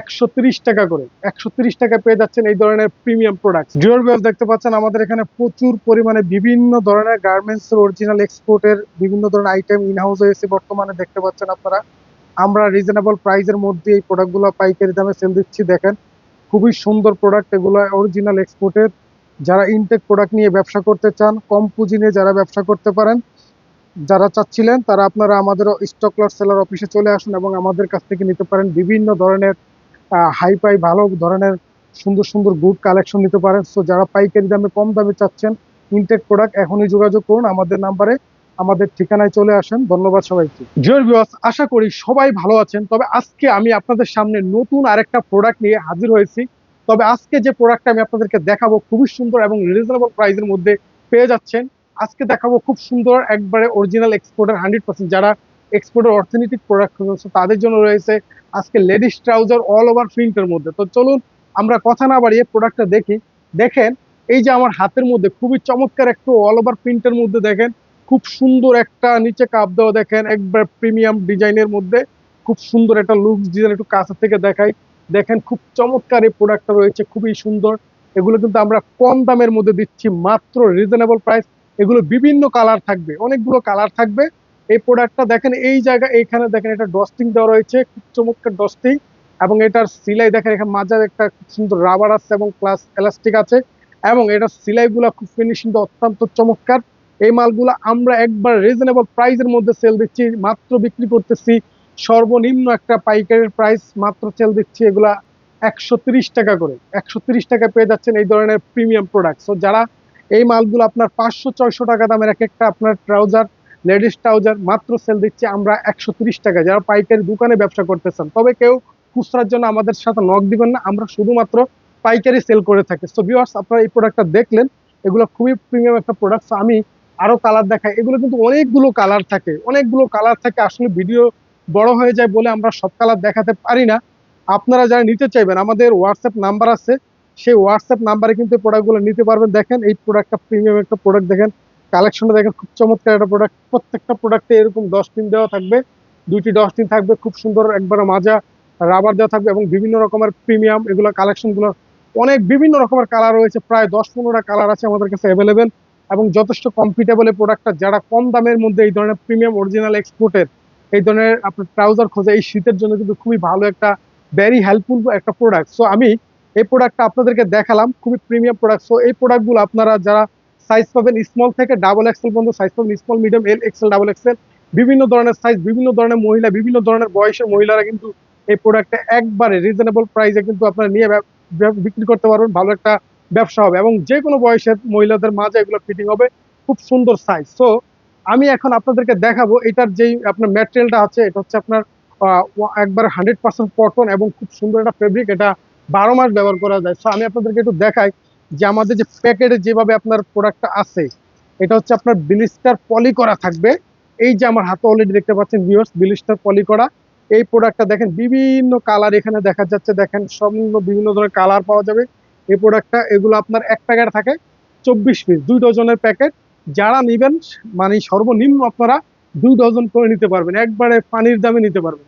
একশো ত্রিশ টাকা করে। একশো ত্রিশ টাকা পেয়ে যাচ্ছেন এই ধরনের প্রিমিয়াম প্রোডাক্ট দেখতে পাচ্ছেন, আমাদের এখানে প্রচুর পরিমাণে বিভিন্ন ধরনের গার্মেন্টস অরিজিনাল এক্সপোর্টের বিভিন্ন ধরনের আইটেম ইন হাউস হয়েছে বর্তমানে, দেখতে পাচ্ছেন আপনারা। আমরা রিজনেবল প্রাইসের মধ্যে এই প্রোডাক্টগুলো পাইকারি দামে সেল দিচ্ছি, দেখেন। খুবই সুন্দর প্রোডাক্ট এগুলো অরিজিনাল এক্সপোর্টের যারা ইনটেক প্রোডাক্ট নিয়ে ব্যবসা করতে চান, কম পুঁজি নিয়ে যারা ব্যবসা করতে পারেন, যারা চাচ্ছিলেন, তারা আপনারা আমাদের স্টক লট সেলার অফিসে চলে আসুন এবং আমাদের কাছ থেকে নিতে পারেন বিভিন্ন ধরনের হাই পাই ভালো ধরনের সুন্দর সুন্দর গুড কালেকশন নিতে পারেন। সো যারা পাইকারি দামে কম দামে চাচ্ছেন ইনটেক প্রোডাক্ট এখনই যোগাযোগ করুন। আমাদের নাম্বারে আমাদের ঠিকানায় চলে আসেন। ধন্যবাদ সবাইকে। জিওর বিওয়াস আশা করি সবাই ভালো আছেন। তবে আজকে আমি আপনাদের সামনে নতুন আরেকটা প্রোডাক্ট নিয়ে হাজির হয়েছি। তবে আজকে যে প্রোডাক্টটা আমি আপনাদেরকে দেখাবো, খুবই সুন্দর এবং রিজনেবল প্রাইসের মধ্যে পেয়ে যাচ্ছেন। আজকে দেখাবো খুব সুন্দর, একবারে অরিজিনাল এক্সপোর্টের হান্ড্রেড পার্সেন্ট যারা এক্সপোর্টের অর্থনৈতিক প্রোডাক্ট তাদের জন্য রয়েছে আজকে লেডিস ট্রাউজার অল ওভার প্রিন্টের মধ্যে। তো চলুন আমরা কথা না বাড়িয়ে প্রোডাক্টটা দেখি। দেখেন, এই যে আমার হাতের মধ্যে খুবই চমৎকার একটু অল ওভার প্রিন্টের মধ্যে দেখেন, খুব সুন্দর একটা নিচে কাপ দেওয়া দেখেন, একবার প্রিমিয়াম ডিজাইনের মধ্যে। খুব সুন্দর একটা লুক ডিজাইন একটু কাছে থেকে দেখাই। দেখেন, খুব চমৎকার এই প্রোডাক্টটা রয়েছে, খুবই সুন্দর। এগুলো কিন্তু আমরা কম দামের মধ্যে দিচ্ছি, মাত্র রিজনেবল প্রাইস এগুলো বিভিন্ন কালার থাকবে, অনেকগুলো কালার থাকবে। এই প্রোডাক্টটা দেখেন, এই জায়গা, এইখানে দেখেন, এটা ডস্টিং দেওয়া রয়েছে, খুব চমৎকার ডস্টিং এবং এটার সিলাই দেখেন, এখানে মাঝার একটা খুব সুন্দর রাবার আছে এবং প্লাস এলাস্টিক আছে, এবং এটার সিলাইগুলো খুব ফিনিশিং অত্যন্ত চমৎকার। এই মালগুলো আমরা একবার রিজনেবল প্রাইসের মধ্যে সেল দিচ্ছি, মাত্র বিক্রি করতেছি, সর্বনিম্ন একটা পাইকারের প্রাইস মাত্র সেল দিচ্ছি, এগুলা একশো টাকা করে। একশো টাকা পেয়ে যাচ্ছেন এই ধরনের প্রিমিয়াম প্রোডাক্ট সো যারা এই মালগুলো আপনার পাঁচশো, ছয়শো টাকা দামের এক একটা আপনার ট্রাউজার লেডিস ট্রাউজার মাত্র সেল দিচ্ছি আমরা একশো টাকা যারা পাইকারি দোকানে ব্যবসা করতেছেন, তবে কেউ খুচরার জন্য আমাদের সাথে নক দিবেন না, আমরা শুধুমাত্র পাইকারি সেল করে থাকি। সো ভিউয়ার্স আপনারা এই প্রোডাক্টটা দেখলেন, এগুলো খুবই প্রিমিয়াম একটা প্রোডাক্ট আমি আরও কালার দেখাই। এগুলো কিন্তু অনেকগুলো কালার থাকে, অনেকগুলো কালার থাকে আসলে ভিডিও বড় হয়ে যায় বলে আমরা সব কালার দেখাতে পারি না। আপনারা যারা নিতে চাইবেন, আমাদের হোয়াটসঅ্যাপ নাম্বার আছে, সেই হোয়াটসঅ্যাপ নাম্বারে কিন্তু প্রোডাক্টগুলো নিতে পারবেন। দেখেন, এই প্রোডাক্টটা প্রিমিয়াম একটা প্রোডাক্ট দেখেন কালেকশনটা দেখেন, খুব চমৎকার একটা প্রোডাক্ট প্রত্যেকটা প্রোডাক্টে এরকম পিন দেওয়া থাকবে। দুইটি পিন থাকবে, খুব সুন্দর একবার মাজা। রাবার দেওয়া থাকবে এবং বিভিন্ন রকমের প্রিমিয়াম এগুলো কালেকশনগুলো অনেক বিভিন্ন রকমের কালার রয়েছে, প্রায় দশ পনেরোটা কালার আছে আমাদের কাছে অ্যাভেলেবেল এবং যথেষ্ট কমফিটেবল প্রোডাক্টটা যারা কম দামের মধ্যে এই ধরনের প্রিমিয়াম অরিজিনাল এক্সপোর্টের এই ধরনের আপনার ট্রাউজার খোঁজে এই শীতের জন্য কিন্তু খুবই ভালো একটা ভেরি হেল্পফুল একটা প্রোডাক্ট সো আমি এই প্রোডাক্টটা আপনাদেরকে দেখালাম, খুবই প্রিমিয়াম প্রোডাক্ট সো এই প্রোডাক্টগুলো আপনারা যারা সাইজ পাবেন স্মল থেকে ডাবল এক্সেল পর্যন্ত সাইজ পাবেন small medium L XL double XL বিভিন্ন ধরনের সাইজ বিভিন্ন ধরনের মহিলা, বিভিন্ন ধরনের বয়সের মহিলারা কিন্তু এই প্রোডাক্টটা একবারে রিজনেবল প্রাইসে কিন্তু আপনারা নিয়ে বিক্রি করতে পারবেন, ভালো একটা ব্যবসা হবে এবং যে কোনো বয়সের মহিলাদের মাঝে এগুলো ফিটিং হবে, খুব সুন্দর সাইজ সো আমি এখন আপনাদেরকে দেখাবো এটার যেই আপনার ম্যাটেরিয়ালটা আছে, এটা হচ্ছে আপনার একবার হান্ড্রেড পার্সেন্ট কটন এবং খুব সুন্দর একটা ফেব্রিক এটা বারো মাস ব্যবহার করা যায়। সো আমি আপনাদেরকে একটু দেখাই যে আমাদের যে প্যাকেটে যেভাবে আপনার প্রোডাক্টটা আছে, এটা হচ্ছে আপনার বিলিস্টার পলি করা থাকবে। এই যে আমার হাতে অলরেডি দেখতে পাচ্ছেন ভিউয়ার্স বিলিস্টার পলি করা। এই প্রোডাক্টটা দেখেন, বিভিন্ন কালার এখানে দেখা যাচ্ছে। দেখেন, সম্পূর্ণ বিভিন্ন ধরনের কালার পাওয়া যাবে। এই প্রোডাক্টটা এগুলো আপনার এক প্যাকেট থাকে চব্বিশ পিস দুই ডজনের প্যাকেট। যারা নেবেন মানে সর্বনিম্ন আপনারা দুই ডজন করে নিতে পারবেন। একবারে পানির দামে নিতে পারবেন।